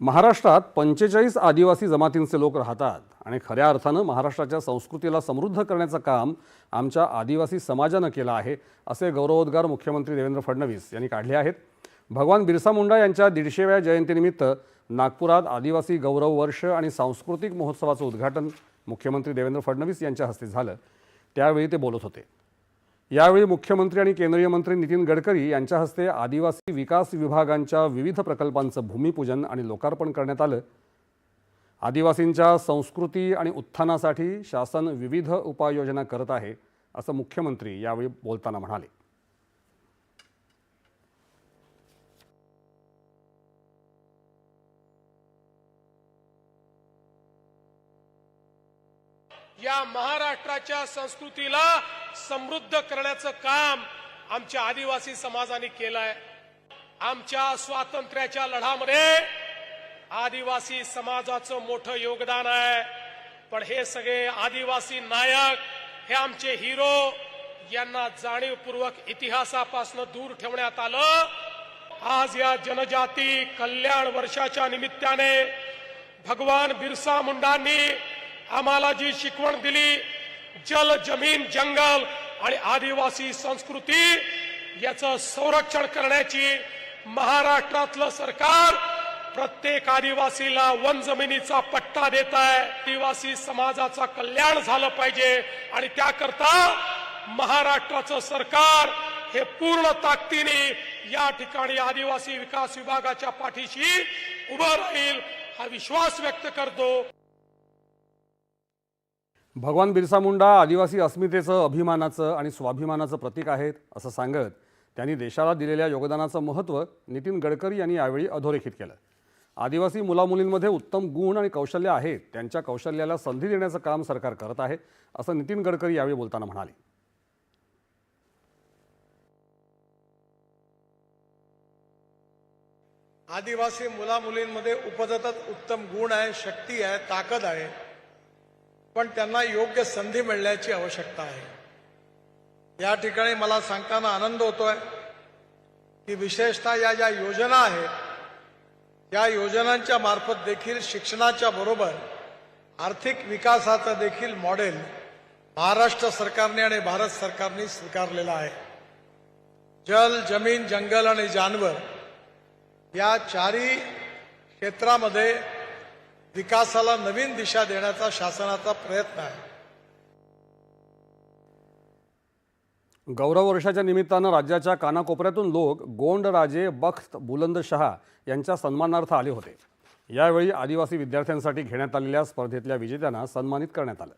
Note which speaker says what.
Speaker 1: महाराष्ट्रात पंचेचाळीस आदिवासी जमातींचे लोक राहतात आणि खऱ्या अर्थानं महाराष्ट्राच्या संस्कृतीला समृद्ध करण्याचं काम आमच्या आदिवासी समाजानं केलं आहे असे गौरवोद्गार मुख्यमंत्री देवेंद्र फडणवीस यांनी काढले आहेत. भगवान बिरसा मुंडा यांच्या दीडशेव्या जयंतीनिमित्त नागपुरात आदिवासी गौरव वर्ष आणि सांस्कृतिक महोत्सवाचं उद्घाटन मुख्यमंत्री देवेंद्र फडणवीस यांच्या हस्ते झालं. त्यावेळी ते बोलत होते. यावेळी मुख्यमंत्री आणि केंद्रीय मंत्री नितीन गडकरी यांच्या हस्ते आदिवासी विकास विभागांच्या विविध प्रकल्पांचं भूमिपूजन आणि लोकार्पण करण्यात आलं. आदिवासींच्या संस्कृती आणि उत्थानासाठी शासन विविध उपाययोजना करत आहे असं मुख्यमंत्री यावेळी बोलताना म्हणाले.
Speaker 2: या महाराष्ट्राच्या संस्कृतीला समृद्ध करण्याचं काम आमच्या आदिवासी समाजाने केलंय. आमच्या स्वातंत्र्याच्या लढामध्ये आदिवासी समाजाचं मोठं योगदान आहे. पण हे सगळे आदिवासी नायक हे आमचे हिरो यांना जाणीवपूर्वक इतिहासापासून दूर ठेवण्यात आलं. आज या जनजाती कल्याण वर्षाच्या निमित्ताने भगवान बिरसा मुंडांनी आम्हाला जी शिकवण दिली जल जमीन जंगल आणि आदिवासी संस्कृती याचं संरक्षण करण्याची महाराष्ट्रातलं सरकार प्रत्येक आदिवासीला वन जमिनीचा पट्टा देत आहे. आदिवासी समाजाचा कल्याण झालं पाहिजे आणि त्याकरता महाराष्ट्राचं सरकार हे पूर्ण ताकदीने या ठिकाणी आदिवासी विकास विभागाच्या पाठीशी उभं राहील हा विश्वास व्यक्त करतो.
Speaker 1: भगवान बिरसा मुंडा आदिवासी अस्मितेचं अभिमानाचं आणि स्वाभिमानाचं प्रतीक आहेत असं सांगत त्यांनी देशाला दिलेल्या योगदानाचं महत्त्व नितीन गडकरी यांनी यावेळी अधोरेखित केलं. आदिवासी मुलामुलींमध्ये उत्तम गुण आणि कौशल्य आहेत त्यांच्या कौशल्याला संधी देण्याचं काम सरकार करत आहे असं नितीन गडकरी यावेळी बोलताना म्हणाले.
Speaker 3: आदिवासी मुलामुलींमध्ये उपजतच उत्तम गुण आहे शक्ती आहे ताकद आहे. पण त्यांना योग्य संधी मिळण्याची आवश्यकता आहे. या ठिकाणी मला सांगताना आनंद होतोय की विशेषतः या ज्या योजना आहेत या योजनांच्या मार्फत देखील शिक्षणाच्या बरोबर आर्थिक विकासाचं देखील मॉडेल महाराष्ट्र सरकारने आणि भारत सरकारने स्वीकारलेलं आहे. जल जमीन जंगल आणि जानवर या चारही क्षेत्रामध्ये विकासाला नवीन दिशा देण्याचा शासनाचा प्रयत्न आहे.
Speaker 1: गौरव वर्षाच्या निमित्तानं राज्याच्या कानाकोपऱ्यातून लोक गोंड राजे बख्त बुलंदशहा यांच्या सन्मानार्थ आले होते. यावेळी आदिवासी विद्यार्थ्यांसाठी घेण्यात आलेल्या स्पर्धेतल्या विजेत्यांना सन्मानित करण्यात आलं.